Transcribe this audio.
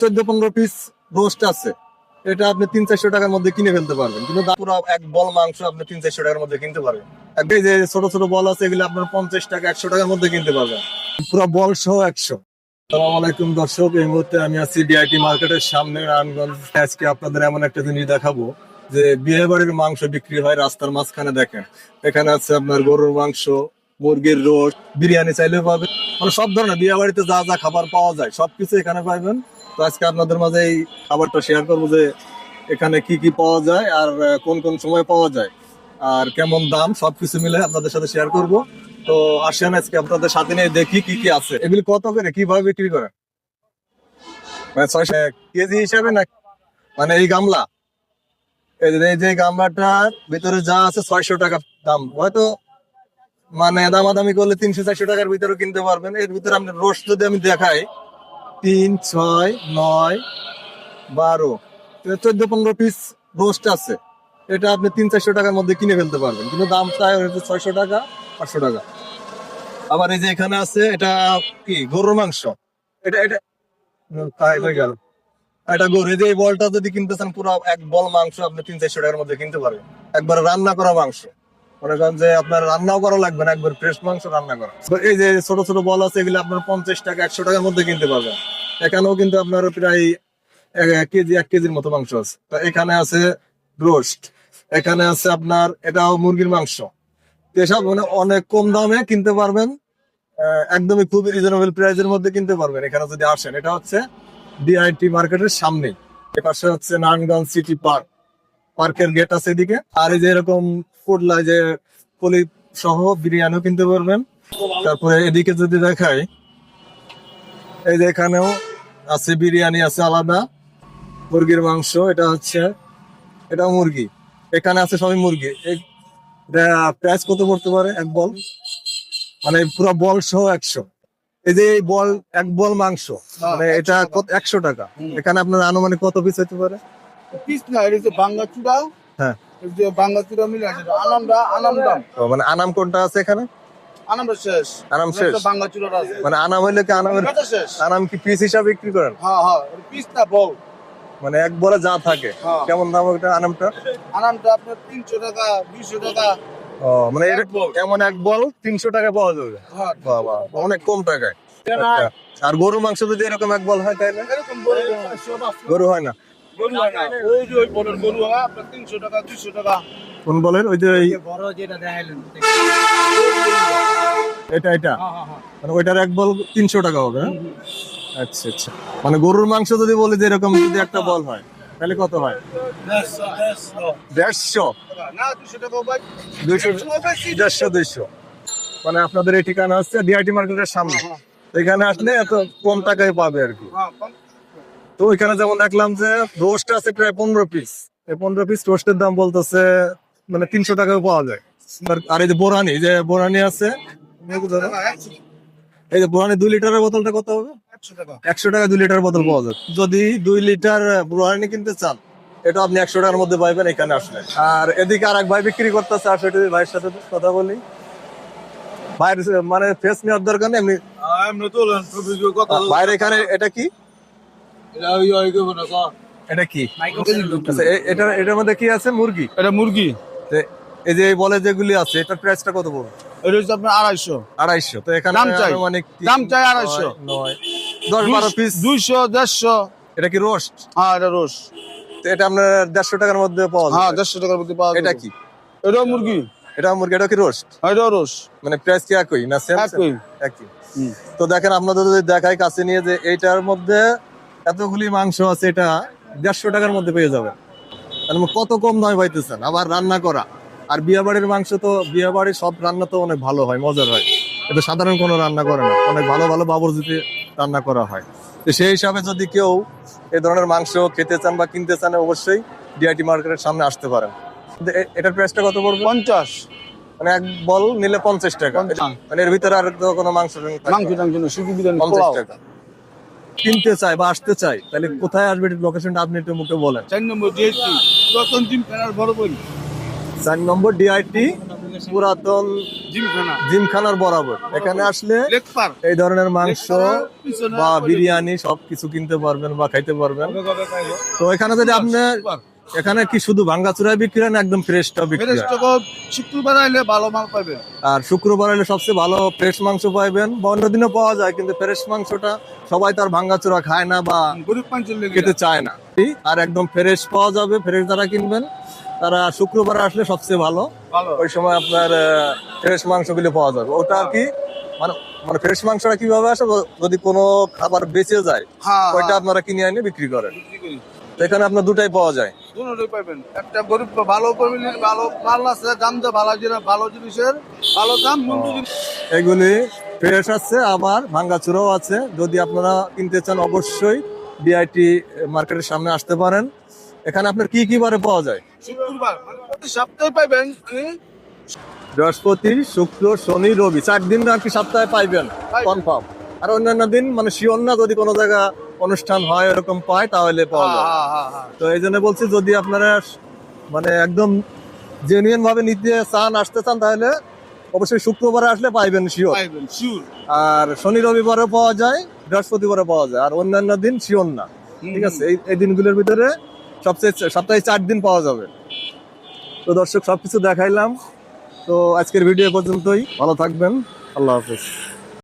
চোদ্দ পনেরো piece roast আছে। এটা আপনি তিন চারশো টাকার মধ্যে কিনে ফেলতে পারবেন। কিন্তু পুরো এক বল মাংস আপনি তিন চারশো টাকার মধ্যে কিনতে পারবেন। যে ছোট ছোট বল আছে, এগুলো আপনার পঞ্চাশ টাকা, একশো টাকার মধ্যে কিনতে পারবেন। পুরো বল সহ একশো। আসসালামু আলাইকুম দর্শক, এই মুহূর্তে আমি আছি ডিআইটি মার্কেটের সামনে আজকে আপনাদের এমন একটা জিনিস দেখাবো যে বিয়ে বাড়ির মাংস বিক্রি হয় রাস্তার মাঝখানে দেখেন। এখানে আছে আপনার গরুর মাংস, মুরগির রোস্ট, বিরিয়ানি চাইলেও পাবেন। মানে সব ধরনের বিয়ে বাড়িতে যা যা খাবার পাওয়া যায়, সবকিছু এখানে পাইবেন আজকে আপনাদের মাঝে এই খাবারটা শেয়ার করব যে এখানে কি কি পাওয়া যায় আর কোন কোন সময় পাওয়া যায় আর কেমন দাম সবকিছু মিলে আপনাদের সাথে শেয়ার করব। তো আসেন আজকে আপনাদের সাথে নিয়ে দেখি কি কি আছে। এগুলি কত করে? কীভাবে বিক্রি করে? মানে কেজি হিসাবে না মানে এই গামলা? এই যে গামলাটার ভিতরে যা আছে ছয়শো টাকা দাম। হয়তো মানে দামাদামি করলে তিনশো চারশো টাকার ভিতরে কিনতে পারবেন। এর ভিতরে আপনি রোস্ট যদি আমি দেখাই তিন, ছয়, নয়, বারো। চোদ্দ, পনেরো পিস রোস্ট আছে। এটা আপনি তিন, চারশো টাকার মধ্যে কিনে ফেলতে পারবেন। কিন্তু দাম চাই হচ্ছে ছয়শো টাকা, পাঁচশো টাকা। আবার এই যে এখানে আছে, এটা কি? গরুর মাংস। এটা এটা তাই, হয়ে গেল। এটা গরু যে বলটা যদি কিনতে চান, পুরো এক বল মাংস আপনি তিন, চারশো টাকার মধ্যে কিনতে পারবেন। একবার রান্না করা মাংস। মনে করেন যে আপনার রান্নাও করা লাগবে না, একবার ফ্রেশ মাংস রান্না করা। এই যে ছোট ছোট বল আছে, এগুলো আপনার পঞ্চাশ টাকা, একশো টাকার মধ্যে কিনতে পারবেন। এখানেও কিন্তু আপনার প্রায় কেজি, এক কেজির মতো মাংস আছে। তো এখানে আছে রোস্ট, এখানে আছে আপনার এটাও মুরগির মাংস। এসব মানে অনেক কম দামে কিনতে পারবেন একদমই খুবই রিজনেবল প্রাইসের মধ্যে কিনতে পারবেন। এখানে যদি আসেন, এটা হচ্ছে ডিআইটি মার্কেটের সামনেই। এ পাশে হচ্ছে নারায়ণগঞ্জ সিটি পার্ক। পার্কের গেট আছে এদিকে। আর এই যে এরকম ফুডলা যে কলি সহ বিরিয়ানিও কিনতে পারবেন। তারপরে এদিকে যদি দেখাই, এই যে এখানেও আছে বিরিয়ানি আছে আলাদা। মুরগির মাংস এটা হচ্ছে এটা মুরগি। এখানে আছে সবই মুরগি। এটা প্রাইস কত পড়তে পারে? এক বল? মানে পুরো বল সহ একশো। এই যে এই বল এক বল মাংস মানে এটা কত একশো টাকা। এখানে আপনার আনুমানিক কত পিস হতে পারে? পিস না এটা হচ্ছে বাঙ্গা চূড়া হ্যাঁ। বাঙ্গা চূড়া মিলে আছে। আনাম দাম। মানে আনাম কোনটা আছে এখানে? আনামটা শেষ। আনাম শেষ? আছে। মানে আনাম হইলে কি আনামের আনাম কি পিস হিসাবে বিক্রি করেন? হ্যাঁ হ্যাঁ পিস না বল। মানে এক বলে যা থাকে। হ্যাঁ। কেমন দাম ওটা আনামটা? আনামটা আপনার তিনশো টাকা দুইশো টাকা। ও মানে এমন এক বল তিনশো টাকা পাওয়া যাবে। হ্যাঁ। বাবা অনেক কম টাকায়। আচ্ছা। আর গরু মাংস যদি এরকম এক বল হয় হয় না। গরু হয় না। ওই যে ওই বলের গরু আপনার তিনশো টাকা দুইশো টাকা। কোন বলেন ওই যে বড় যেটা দেখাইলেন এটা এটা। হ্যাঁ হ্যাঁ হ্যাঁ। মানে ওইটার এক বল তিনশো টাকা হবে? আচ্ছা আচ্ছা। মানে গরুর মাংস যদি বলি যে এরকম যদি একটা বল হয় তাহলে কত হয়? দেড়শো দেড়শো। দুইশো দেড়শো মানে আপনাদের এই ঠিকানা হচ্ছে ডিআইটি মার্কেটের সামনে। এখানে আসলে এত কম টাকায় পাবে আর কি। তো ওইখানে যেমন দেখলাম যে রোস্ট আছে প্রায় পনেরো পিস এই পনেরো পিস রোস্টের দাম বলতেছে মানে তিনশো টাকায় পাওয়া যায়। আর- আর এই যে বোরানি যে বোরানি আছে এই যে বোরানি দুই লিটারের বোতলটা কত হবে? একশো টাকা। দুই লিটার বোতল পাওয়া যায় যদি দুই লিটার বোরানি কিনতে চান এটা আপনি একশো টাকার মধ্যে পাইবেন এখানে আসলে। আর এদিকে আর এক ভাই বিক্রি করতেছে আর সেটা ভাইয়ের সাথে কথা বলি। ভাইয়ের মানে ফেস নেওয়ার দরকার নেই এমনি ভাইয়ের এখানে এটা কি? এটা কি? আচ্ছা, এটা এটার মধ্যে কি আছে? মুরগি? এটা মুরগি। এই যে বলে যেগুলি আছে এটার প্রাইসটা কত পড়বে? এটা হচ্ছে আপনার আড়াইশো। আড়াইশো। তো এখানে দাম চাই। অনেক দাম চাই আড়াইশো। নয় দশ বারো পিস দুইশো দেড়শো। এটা কি রোস্ট? হ্যাঁ এটা রোস তো এটা আপনার দেড়শো টাকার মধ্যে পাওয়া হ্যাঁ দেড়শো টাকার মধ্যে পাওয়া এটা কি? এটাও মুরগি। এটা মুরগি এটা কি রোস্ট? হ্যাঁ, এটাও রোস মানে প্রাইস কি একই না সেম একই। একই। তো দেখেন আপনাদের যদি দেখাই কাছে নিয়ে যে এইটার মধ্যে এতগুলি মাংস আছে এটা দেড়শো টাকার মধ্যে পেয়ে যাবেন। কত কম দামে পাইতেছেন? আবার রান্না করা। আর বিয়ে বাড়ির মাংস তো বিয়ে বাড়ির সব রান্না তো অনেক ভালো হয় মজার হয়। এটা সাধারণ কোনো রান্না করে না অনেক ভালো ভালো বাবরজিতে রান্না করা হয়। তো সেই হিসাবে যদি কেউ এই ধরনের মাংস খেতে চান বা কিনতে চান অবশ্যই ডিআইটি মার্কেটের সামনে আসতে পারেন। এটার প্রাইসটা কত পড়বে? পঞ্চাশ। মানে এক বল নিলে পঞ্চাশ টাকা। মানে এর ভিতরে আর কোনো মাংস পঞ্চাশ টাকা। কিনতে চাই বা আসতে চাই তাহলে কোথায় আসবে? লোকেশনটা আপনি একটু মুখে বলেন। চার নম্বর ডিএসপি জিম ফেরার বড়। চার নম্বর ডিআইটি পুরাতন জিমখানার বরাবর। এখানে আসলে এই ধরনের মাংস বা বিরিয়ানি সবকিছু কিনতে পারবেন বা খাইতে পারবেন। তো এখানে যদি আপনি এখানে কি শুধু ভাঙ্গাচুরাই বিক্রি হয় না একদম ফ্রেশটা বিক্রি শুক্রবার আইলে ভালো মাল পাবেন আর শুক্রবার হলে সবচেয়ে ভালো ফ্রেশ মাংস পাইবেন। বা অন্য দিনও পাওয়া যায় কিন্তু ফ্রেশ মাংসটা সবাই তার ভাঙ্গাচুরা খায় না বা খেতে চায় না। আর একদম ফ্রেশ পাওয়া যাবে ফ্রেশ যারা কিনবেন তারা শুক্রবার আসলে সবচেয়ে ভালো। ওই সময় আপনার ফ্রেশ মাংসগুলো পাওয়া যাবে। ওটা আর কি মানে মানে ফ্রেশ মাংসটা কীভাবে আসে? যদি কোনো খাবার বেঁচে যায় হ্যাঁ ওইটা আপনারা কিনে এনে বিক্রি করেন। এখানে আপনার দুটাই পাওয়া যায়। দুটোই পাবেন। একটা গরিব ভালো পাবেন ভালো মাল আছে দাম ভালো জিনিস ভালো জিনিসের ভালো দাম এগুলি ফ্রেশ আছে আবার ভাঙ্গাচুরাও আছে। যদি আপনারা কিনতে চান অবশ্যই ডিআইটি মার্কেটের সামনে আসতে পারেন। এখানে আপনার কি কি বারে পাওয়া যায়? শুক্রবার মানে সপ্তাহে পাইবেন বৃহস্পতি শুক্র শনি রবি চার দিন আর কি সপ্তাহে পাইবেন। কনফার্ম আর অন্যান্য দিন মানে শিওর না যদি কোনো জায়গা অনুষ্ঠান হয় এরকম পায় তাহলে পাওয়া হ্যাঁ যায় হ্যাঁ হ্যাঁ তো এই জন্য বলছি যদি আপনারা মানে একদম জেনুইন ভাবে নিতে চান আসতে চান তাহলে অবশ্যই শুক্রবারে আসলে পাইবেন শিওর আর শনি রবিবারে পাওয়া যায় বৃহস্পতিবারে পাওয়া যায়। আর অন্যান্য দিন শিওর না। ঠিক আছে এই এই দিনগুলোর ভিতরে সবচেয়ে সপ্তাহে চার দিন পাওয়া যাবে। তো দর্শক সব কিছু দেখাইলাম। তো আজকের ভিডিও পর্যন্তই। ভালো থাকবেন। আল্লাহ হাফেজ।